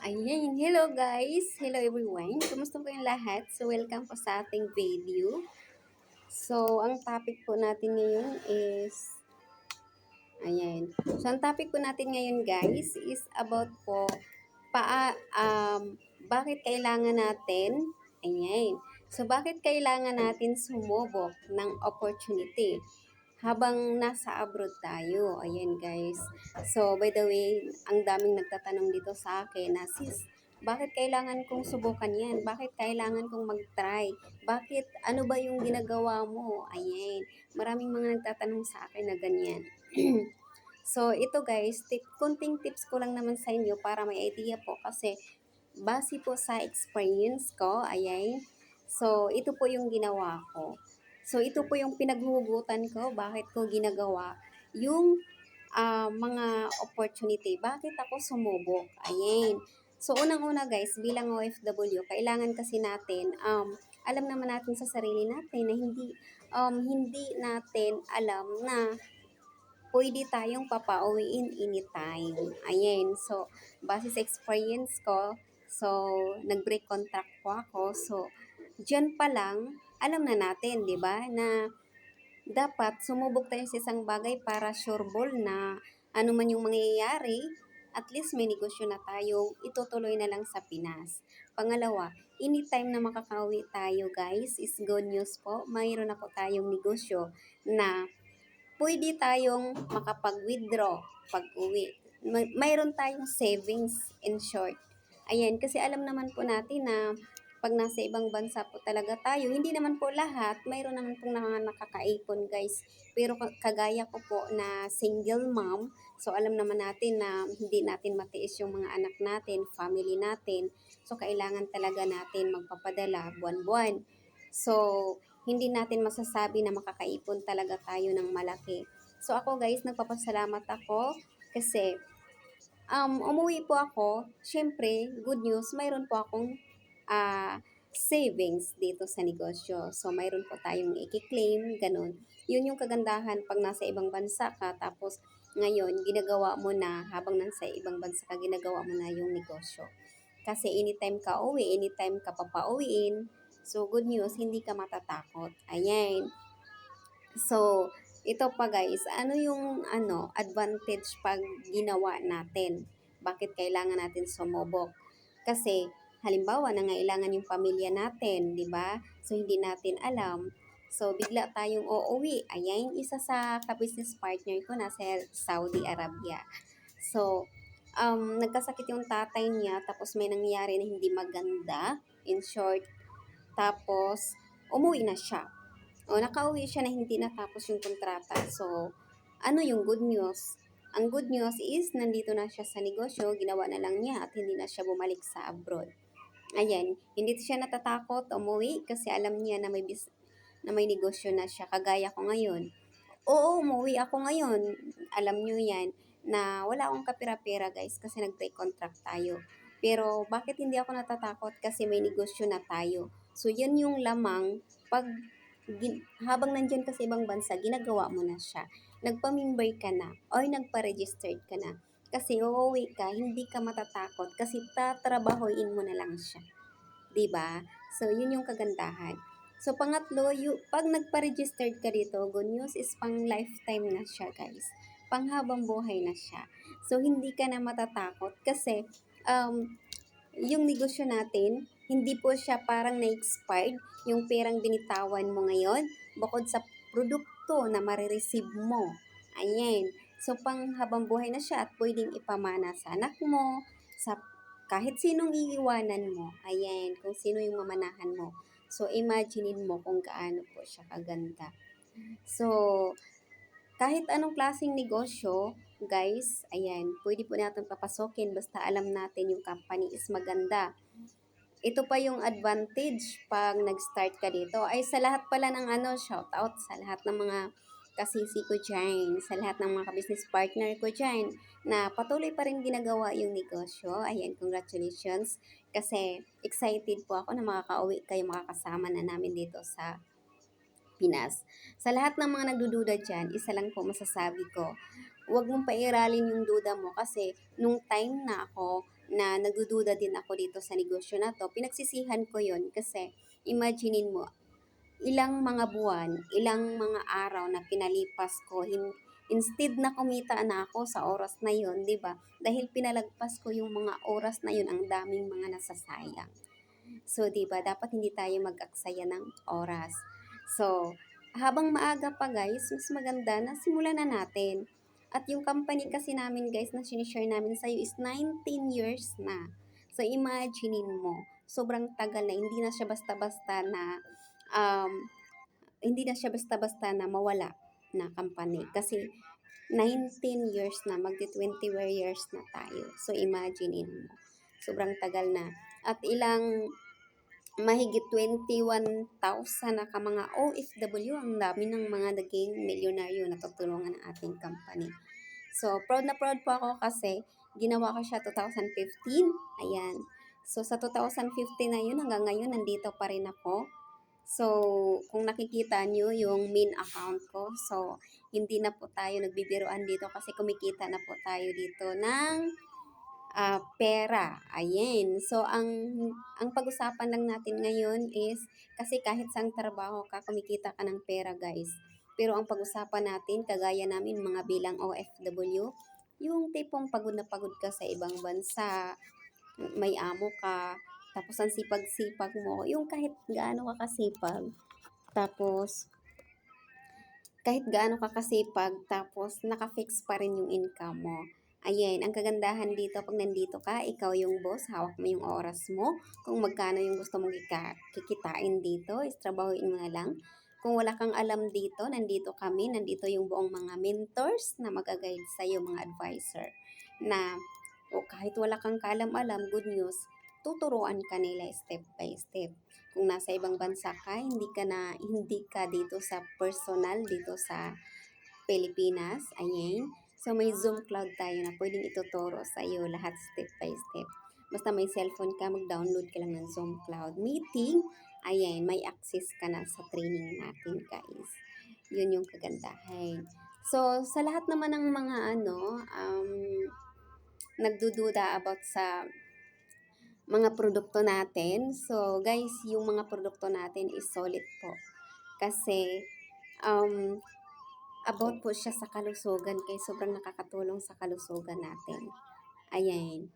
Ayan, hello guys! Hello everyone! Kumusta po yung lahat? So, welcome po sa ating video. So, ang topic po natin ngayon is... Ayan. So, ang topic po natin ngayon guys is about po paa, um, bakit kailangan natin, ayan. So, bakit kailangan natin sumubok ng opportunity habang nasa abroad tayo. Ayan guys. So, by the way, ang daming nagtatanong dito sa akin na, sis, bakit kailangan kong subukan yan? Bakit kailangan kong mag-try? Bakit, ano ba yung ginagawa mo? Ayan. Maraming mga nagtatanong sa akin na ganyan. so, ito guys, tip, kunting tips ko lang naman sa inyo para may idea po kasi base po sa experience ko, ayan. So, ito po yung ginawa ko. So, ito po yung pinaghuhugutan ko, bakit ko ginagawa yung uh, mga opportunity. Bakit ako sumubok? Ayan. So, unang-una guys, bilang OFW, kailangan kasi natin, um, alam naman natin sa sarili natin na hindi, um, hindi natin alam na pwede tayong papauwiin anytime. Ayan. So, base sa experience ko, so, nag-break contract po ako. So, dyan pa lang, alam na natin, di ba, na dapat sumubok tayo sa isang bagay para sure ball na ano man yung mangyayari, at least may negosyo na tayo, itutuloy na lang sa Pinas. Pangalawa, anytime na makakauwi tayo guys, is good news po. Mayroon na po tayong negosyo na pwede tayong makapag-withdraw pag uwi. May, mayroon tayong savings in short. Ayan, kasi alam naman po natin na pag nasa ibang bansa po talaga tayo, hindi naman po lahat, mayroon naman pong nakakaipon guys. Pero kagaya ko po na single mom, so alam naman natin na hindi natin matiis yung mga anak natin, family natin. So kailangan talaga natin magpapadala buwan-buwan. So hindi natin masasabi na makakaipon talaga tayo ng malaki. So ako guys, nagpapasalamat ako kasi um, umuwi po ako, syempre, good news, mayroon po akong uh, savings dito sa negosyo. So, mayroon po tayong i-claim, ganun. Yun yung kagandahan pag nasa ibang bansa ka, tapos ngayon, ginagawa mo na, habang nasa ibang bansa ka, ginagawa mo na yung negosyo. Kasi anytime ka uwi, anytime ka papauwiin, so good news, hindi ka matatakot. Ayan. So, ito pa guys, ano yung ano advantage pag ginawa natin? Bakit kailangan natin sumubok? Kasi halimbawa nangailangan yung pamilya natin, di ba? So hindi natin alam. So bigla tayong uuwi. Ayan, isa sa ka-business partner ko na sa Saudi Arabia. So um, nagkasakit yung tatay niya tapos may nangyari na hindi maganda. In short, tapos umuwi na siya. O nakauwi siya na hindi natapos yung kontrata. So ano yung good news? Ang good news is, nandito na siya sa negosyo, ginawa na lang niya at hindi na siya bumalik sa abroad. Ayan, hindi siya natatakot umuwi kasi alam niya na may bis na may negosyo na siya kagaya ko ngayon. Oo, umuwi ako ngayon. Alam niyo 'yan na wala akong kapira-pera guys kasi nag-break contract tayo. Pero bakit hindi ako natatakot kasi may negosyo na tayo. So yan yung lamang pag gin, habang nandiyan ka sa ibang bansa, ginagawa mo na siya. Nagpa-member ka na or nagpa-registered ka na kasi uuwi ka, hindi ka matatakot kasi tatrabahoin mo na lang siya. 'Di ba? So, yun yung kagandahan. So, pangatlo, yung, pag nagpa-registered ka dito, good news is pang lifetime na siya, guys. Panghabang buhay na siya. So, hindi ka na matatakot kasi um, yung negosyo natin, hindi po siya parang na-expired yung perang binitawan mo ngayon bukod sa produkto na marireceive mo. Ayan. So, pang habang buhay na siya at pwedeng ipamana sa anak mo, sa kahit sinong iiwanan mo. Ayan, kung sino yung mamanahan mo. So, imaginein mo kung gaano po siya kaganda. So, kahit anong klaseng negosyo, guys, ayan, pwede po natin papasokin basta alam natin yung company is maganda. Ito pa yung advantage pag nag-start ka dito. Ay sa lahat pala ng ano, shout out sa lahat ng mga kasisi ko dyan, sa lahat ng mga business partner ko dyan, na patuloy pa rin ginagawa yung negosyo. Ayan, congratulations. Kasi excited po ako na makakauwi kayo, makakasama na namin dito sa Pinas. Sa lahat ng mga nagdududa dyan, isa lang po masasabi ko, huwag mong pairalin yung duda mo kasi nung time na ako na nagdududa din ako dito sa negosyo na to. Pinagsisihan ko yon kasi imaginein mo, ilang mga buwan, ilang mga araw na pinalipas ko, hin- instead na kumita na ako sa oras na yon, di ba? Dahil pinalagpas ko yung mga oras na yon, ang daming mga nasasayang. So, di ba, dapat hindi tayo mag-aksaya ng oras. So, habang maaga pa guys, mas maganda na simulan na natin. At yung company kasi namin guys na sinishare namin sa'yo is 19 years na. So, imaginein mo, sobrang tagal na, hindi na siya basta-basta na, um, hindi na siya basta-basta na mawala na company. Kasi, 19 years na, magti 20 years na tayo. So, imaginein mo, sobrang tagal na. At ilang mahigit 21,000 na ka mga OFW, ang dami ng mga naging milyonaryo na tutulungan ng ating company. So, proud na proud po ako kasi ginawa ko siya 2015. Ayan. So, sa 2015 na yun, hanggang ngayon, nandito pa rin ako. So, kung nakikita nyo yung main account ko, so, hindi na po tayo nagbibiroan dito kasi kumikita na po tayo dito ng ah, pera. Ayan. So, ang, ang pag-usapan lang natin ngayon is, kasi kahit sang trabaho ka, kumikita ka ng pera, guys. Pero ang pag-usapan natin, kagaya namin mga bilang OFW, yung tipong pagod na pagod ka sa ibang bansa, may amo ka, tapos ang sipag-sipag mo, yung kahit gaano ka kasipag, tapos kahit gaano ka kasipag, tapos nakafix pa rin yung income mo. Ayan, ang kagandahan dito, pag nandito ka, ikaw yung boss, hawak mo yung oras mo. Kung magkano yung gusto mong kikitain dito, is trabahuin mo na lang. Kung wala kang alam dito, nandito kami, nandito yung buong mga mentors na mag-guide sa iyo, mga advisor. Na, o kahit wala kang kaalam-alam, good news, tuturuan ka nila step by step. Kung nasa ibang bansa ka, hindi ka na, hindi ka dito sa personal, dito sa Pilipinas, ayan. So, may Zoom Cloud tayo na pwedeng ituturo sa iyo lahat step by step. Basta may cellphone ka, mag-download ka lang ng Zoom Cloud meeting. Ayan, may access ka na sa training natin, guys. Yun yung kagandahan. So, sa lahat naman ng mga ano, um, nagdududa about sa mga produkto natin. So, guys, yung mga produkto natin is solid po. Kasi, um, about po siya sa kalusugan kaya sobrang nakakatulong sa kalusugan natin. Ayan.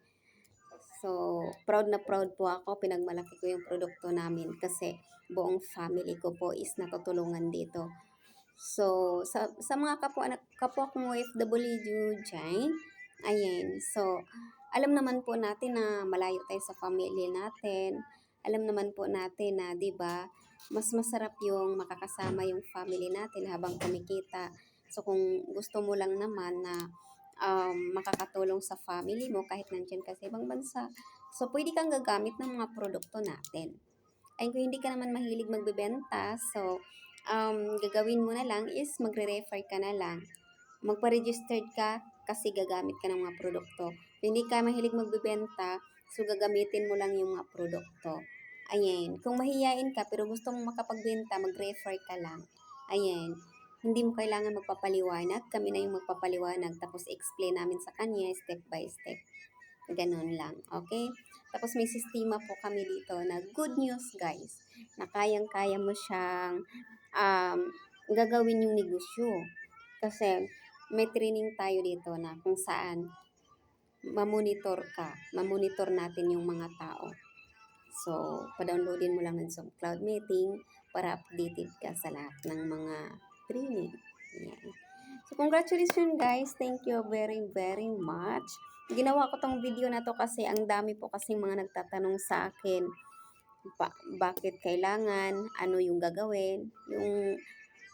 So, proud na proud po ako. Pinagmalaki ko yung produkto namin kasi buong family ko po is natutulungan dito. So, sa, sa mga kapwa, kapwa kong OFW dyan, ayan. So, alam naman po natin na malayo tayo sa family natin. Alam naman po natin na, di ba, mas masarap yung makakasama yung family natin habang kumikita. So, kung gusto mo lang naman na um, makakatulong sa family mo kahit nandyan ka sa ibang bansa, so, pwede kang gagamit ng mga produkto natin. Ay, kung hindi ka naman mahilig magbebenta, so, um, gagawin mo na lang is magre-refer ka na lang. Magpa-registered ka kasi gagamit ka ng mga produkto. Hindi ka mahilig magbebenta, so gagamitin mo lang yung mga produkto. Ayan. Kung mahiyain ka pero gusto mong makapagbenta, mag-refer ka lang. Ayan. Hindi mo kailangan magpapaliwanag. Kami na yung magpapaliwanag. Tapos explain namin sa kanya step by step. Ganun lang. Okay? Tapos may sistema po kami dito na good news guys. Na kayang-kaya mo siyang um, gagawin yung negosyo. Kasi may training tayo dito na kung saan mamonitor ka. Mamonitor natin yung mga tao. So, pa-downloadin mo lang ng Zoom Cloud Meeting para updated ka sa lahat ng mga training. Yan. So, congratulations guys. Thank you very, very much. Ginawa ko tong video na to kasi ang dami po kasing mga nagtatanong sa akin ba- bakit kailangan, ano yung gagawin, yung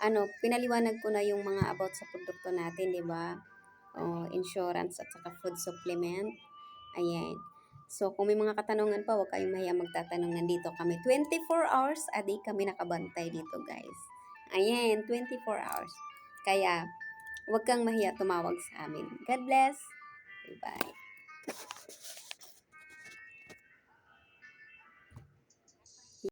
ano, pinaliwanag ko na yung mga about sa produkto natin, di ba? O, insurance at saka food supplement. Ayan. So, kung may mga katanungan pa, huwag kayong mahiya magtatanong. Nandito kami. 24 hours a day kami nakabantay dito, guys. Ayan, 24 hours. Kaya, huwag kang mahiya tumawag sa amin. God bless. Bye-bye.